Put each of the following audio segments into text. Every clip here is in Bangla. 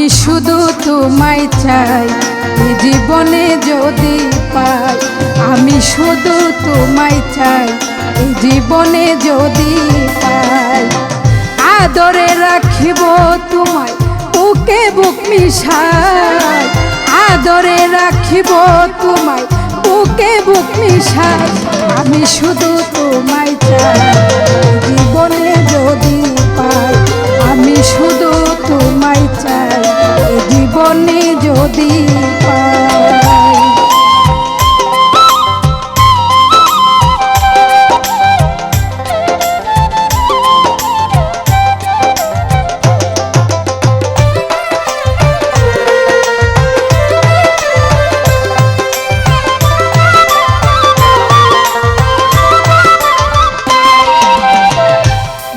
আমি শুধু তোমায় চাই এই জীবনে যদি পাই, আমি শুধু তোমায় চাই এই জীবনে যদি পাই। আদরে রাখিব তোমায়, বুকে বুক মিশাই। আদরে রাখিব তোমায়, বুকে বুক মিশাই, আমি শুধু তোমায় চাই।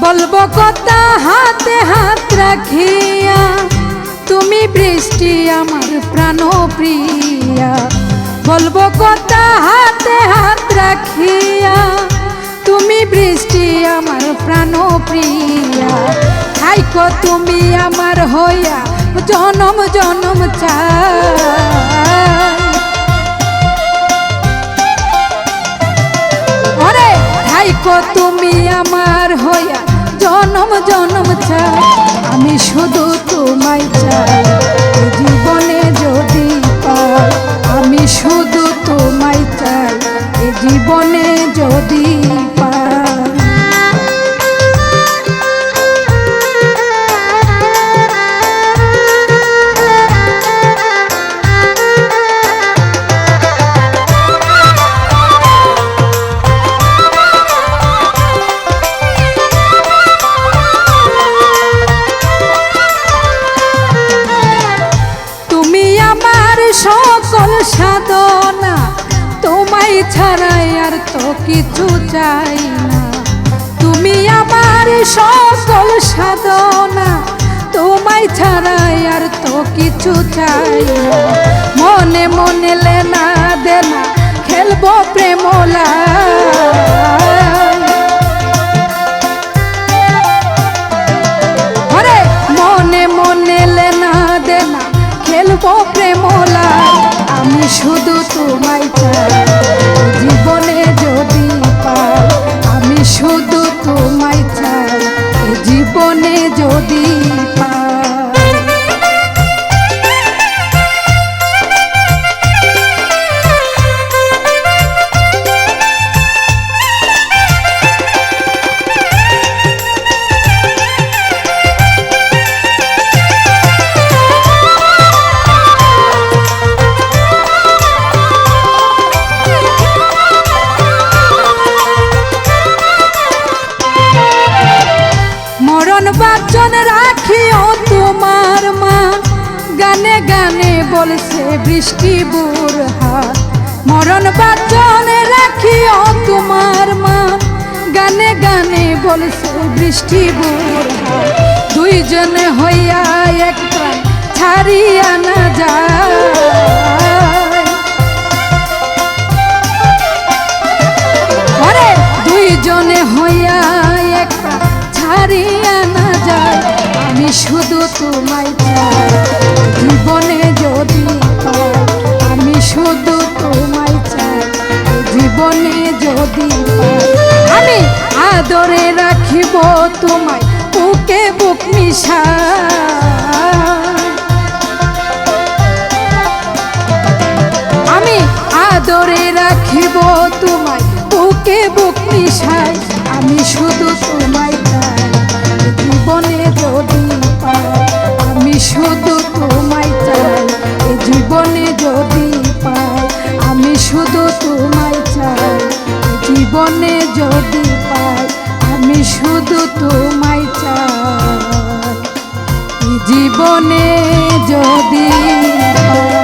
বলব কথা হাতে হাত রাখিয়া তুমি বৃষ্টি আমার প্রাণ প্রিয়া। বলব কথা হাতে হাত রাখিয়া, তুমি বৃষ্টি আমার প্রাণ প্রিয়া। থাইকো তুমি আমার হইয়া, জনম জনম ওরে তুমি আমার হইয়া জনম জনম চাই। আমি শুধু তোমায় চাই। জীবনে সকল সাধনা তোমায় ছাড়াই আর তো কিছু চাই না। তুমি আমার সকল সাধনা তোমায় ছাড়াই আর তো কিছু চাই না। মনে মনে লেনা দেনা খেলব প্রেমলা মনে মনে লেনা দেনা খেলব শুধু তোমায় চাই। মরণ বাচন রাখিও তোমার মা। গানে গানে বলছে বৃষ্টি বুড়হা মরণ বাচন রাখিও তোমার মা। গানে গানে বলছে বৃষ্টি বুড়হা দুইজনে হইয়া এক ছাড়িয়া না ওরে দুইজনে হইয়া একটা ছাড়িয়া জীবনে শুধু তোমায় আদরে রাখিব তোমায়, বুকে বুক মিশা আমি আদরে রাখিব তোমায়, বুকে বুক মিশাই। আমি শুধু তোমায় চাই। জীবনে তোমায় চাই। জীবনে যদি হয়